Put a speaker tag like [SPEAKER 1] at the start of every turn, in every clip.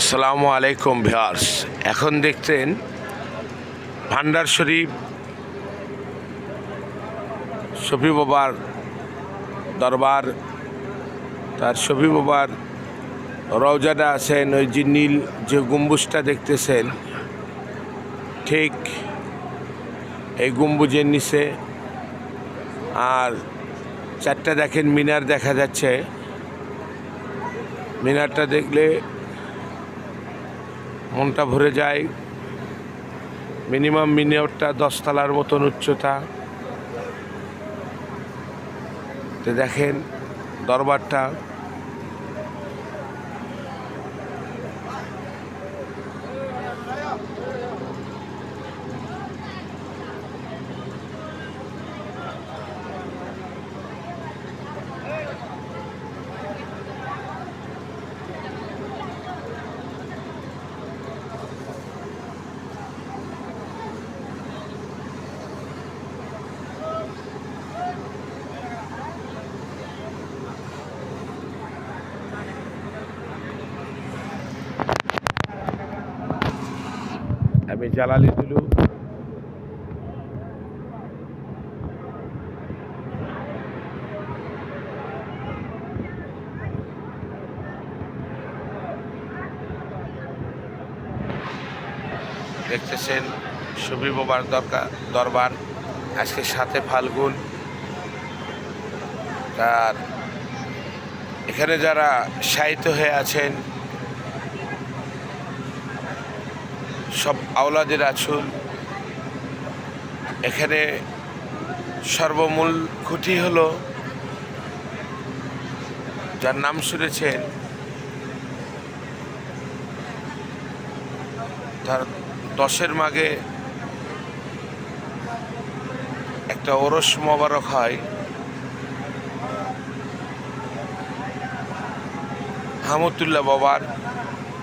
[SPEAKER 1] আসসালামু আলাইকুম ভিয়ার্স এখন দেখছেন ভান্ডার শরীফ, শফি বাবার দরবার, তার শফি বাবার রওজাটা আছেন, ওই যে নীল যে গম্বুজটা দেখতেছেন, ঠিক এই গম্বুজের নিচে। আর চারটা দেখেন মিনার দেখা যাচ্ছে। মিনারটা দেখলে মনটা ভরে যায়। মিনিমাম মিনিয়রটা দশতলার মতন উচ্চতা। তো দেখেন দরবারটা আমি জ্বালালি তুলু দেখতেছেন সুবি বাবার দরকার দরবার। আজকে সাথে ফাল্গুন। তার এখানে যারা সাহিত্য হয়ে আছেন সব আওলাদের আছুল। এখানে সর্বমূল খুঁটি হলো যার নাম শুনেছেন তার দশের মাগে একটা ওরস মোবারক হয়। হামতুল্লাহ বাবার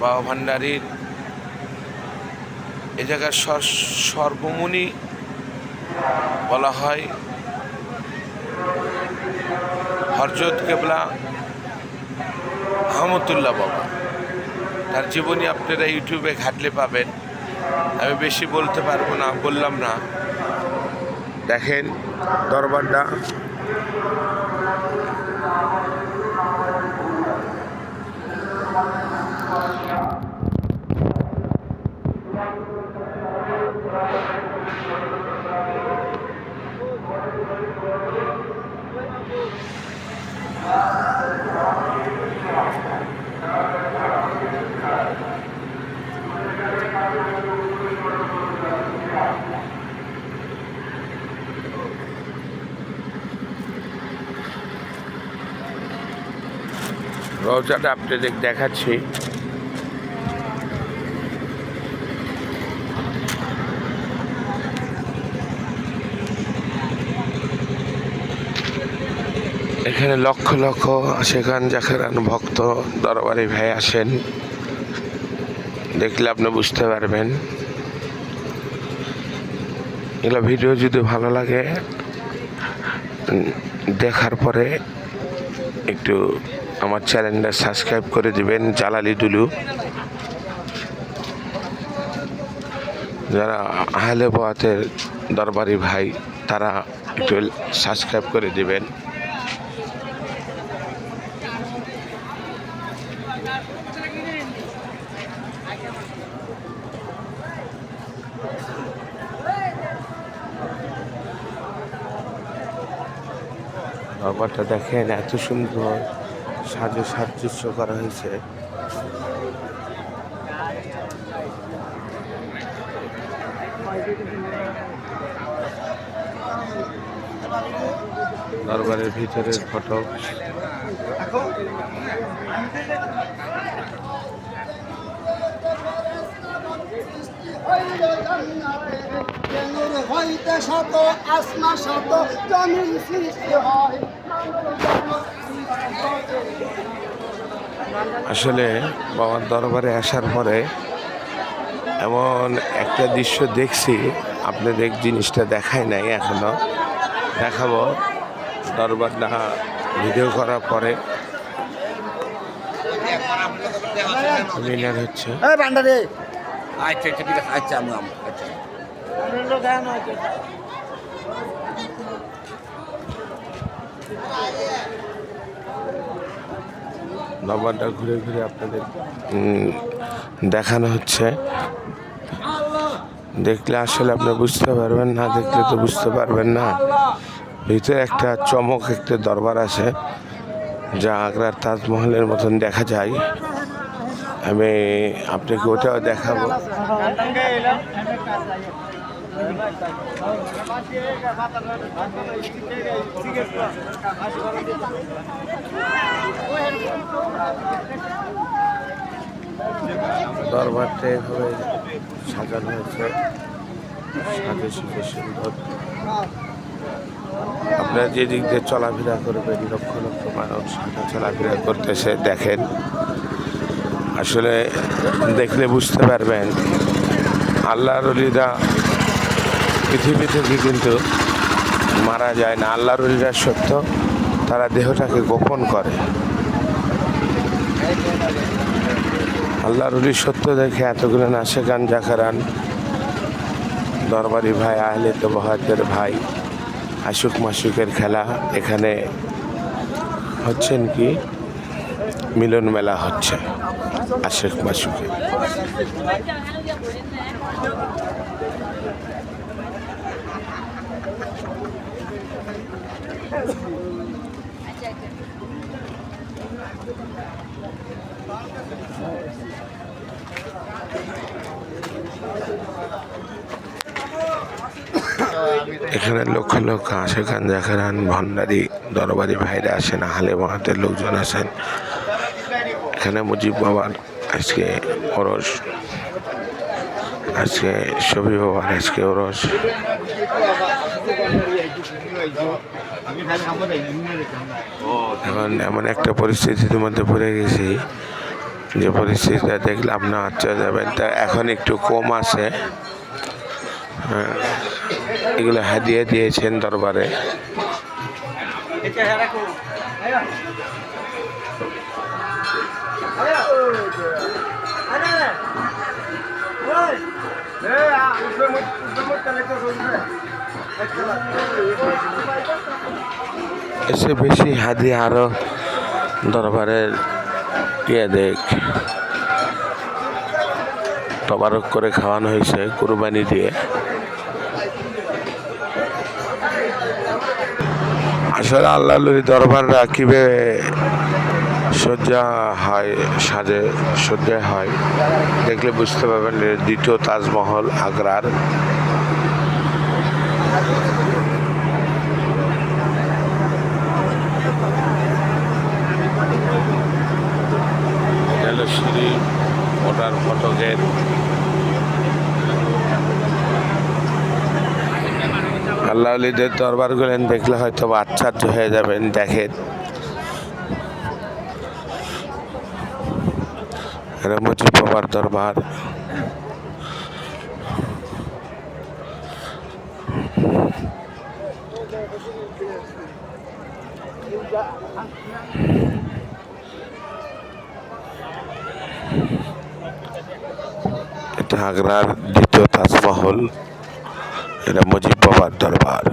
[SPEAKER 1] বাবা ভান্ডারীর এ জায়গার সর- সর্বমুনি বলা হয়। হরজত কেবলা আহমতুল্লাহ বাবা। তার জীবনী আপনারা ইউটিউবে ঘাটলে পাবেন। আমি বেশি বলতে পারব না, বললাম না। দেখেন দরবারটা। রোজাটা আপনাদের দেখাচ্ছি। এখানে লক্ষ লক্ষ সেখান যেখান ভক্ত দরবারে ভাই আসেন, দেখলে আপনি বুঝতে পারবেন। এগুলো ভিডিও যদি ভালো লাগে দেখার পরে একটু আমার চ্যানেলটা সাবস্ক্রাইব করে দিবেন, জালালি দুলু যারা আহলে বোয়াতের দরবারি ভাই, তারা একটু সাবস্ক্রাইব করে দিবেন। দরবারটা দেখেন, এত সুন্দর। সাজু সাজুস্য করা হয়েছে। দরবারের ভিতরের ফটো।
[SPEAKER 2] হইতে শত আসমা শত জমিন সৃষ্টি হয়।
[SPEAKER 1] আসলে বাবার দরবারে আসার পরে এমন একটা দৃশ্য দেখছি আপনাদের জিনিসটা দেখায় নাই এখনও। দেখাবো দরবারটা ভিডিও করার পরে। হচ্ছে।
[SPEAKER 3] আচ্ছা আচ্ছা আছে আচ্ছা।
[SPEAKER 1] নবাবটা ঘুরে ঘুরে আপনাদের দেখানো হচ্ছে। দেখলে আসলে আপনি বুঝতে পারবেন না, দেখলে তো বুঝতে পারবেন না। ভিতরে একটা চমক, একটা দরবার আছে, যা আগ্রার তাজমহলের মতন দেখা যায়। আমি আপনাকে ওটাও দেখাবো। দরবারটা এভাবে সাজানো হয়েছে। সাজে সুখে সুন্দর। আপনারা যে দিক দিয়ে চলাফেরা করবেন, লক্ষ লক্ষ মানুষ চলাফেরা করতেছে, দেখেন। আসলে দেখলে বুঝতে পারবেন, আল্লাহর অলিরা পৃথিবী থেকে কিন্তু মারা যায় না, আল্লাহর সত্য, তারা দেহটাকে গোপন করে। আল্লাহর সত্য দেখে এতগুলো নাচে গান জাকারান, দরবারি ভাই, আহলে তো বহাদের ভাই, আশুক মাসুকের খেলা, এখানে হচ্ছেন কি? মিলন মেলা হচ্ছে আশেক মাসুকে এখানে লক্ষ লক্ষ আশেখান জাকারান ভণ্ডারি দরবারি ভাইরা আসেন হালে মহাতের লোকজন আসেন। এখানে মুজিব বাবার আজকে ওরস, আজকে শফি বাবার আজকে ওরস। এখন এমন একটা পরিস্থিতির মধ্যে পড়ে গেছি যে পরিস্থিতিটা দেখলাম না আচ্ছা যাবেন তা এখন একটু কম আছে। হ্যাঁ, এগুলো হাদিয়ে দিয়েছেন দরবারে। এসে বেশি হাদি আরও দরবারের ইয়ে দেখ। তবারক করে খাওয়ানো হয়েছে কুরবানি দিয়ে। আসলে আল্লাহ দরবাররা কীভাবে সজ্জা হয়, সাজে সজ্জা হয়। দেখলে বুঝতে পারবেন দ্বিতীয় তাজমহল আগ্রার। সিঁড়ি ওটার ফটকের আল্লাহ আলীদের দরবার গুলেন দেখলে হয়তো আশ্চর্য হয়ে যাবেন, দেখেন। মুজিব বাবার দরবার। এটা আগ্রার দ্বিতীয় তাজমহল এটা মুজিব বাবার দরবার।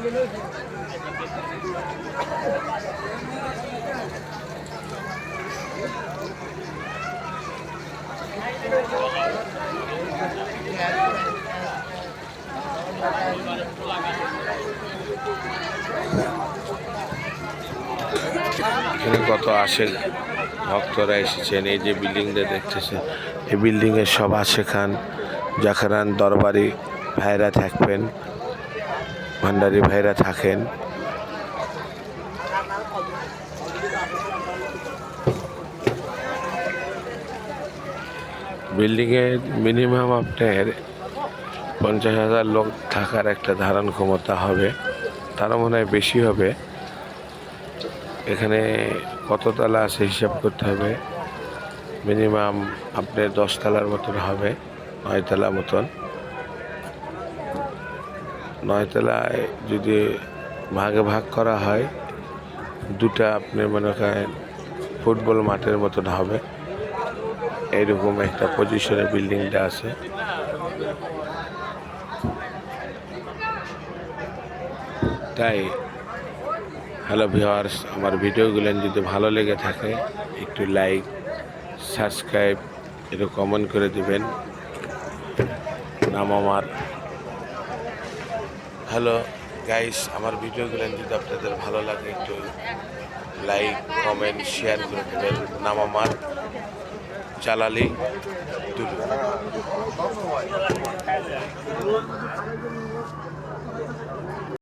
[SPEAKER 1] কত আসেন ভক্তরা এসেছেন, এই যে বিল্ডিংটা দেখতেছেন, এই বিল্ডিংয়ে সব আসে খান জাকারান দরবারি ভাইরা থাকবেন। ভান্ডারি ভাইরা থাকেন। বিল্ডিংয়ে মিনিমাম আপনার পঞ্চাশ হাজার লোক থাকার একটা ধারণ ক্ষমতা হবে। তারও মনে হয় বেশি হবে। এখানে কত তালা আছে হিসাব করতে হবে। মিনিমাম আপনার দশ তালার মতন হবে নয় তালা মতন। নয় তলায় যদি ভাগে ভাগ করা হয়, দুটা আপনি মনে করেন ফুটবল মাঠের মতন হবে। এইরকম একটা পজিশনে বিল্ডিংটা আছে। তাই হ্যালো ভিওয়ার্স আমার ভিডিওগুলো যদি ভালো লেগে থাকে, একটু লাইক সাবস্ক্রাইব একটু কমেন্ট করে দেবেন। নাম আমার হ্যালো গাইস আমার ভিডিওগুলো যদি আপনাদের ভালো লাগে, একটু লাইক কমেন্ট শেয়ার করে দেবেন। নাম আমার দুলু।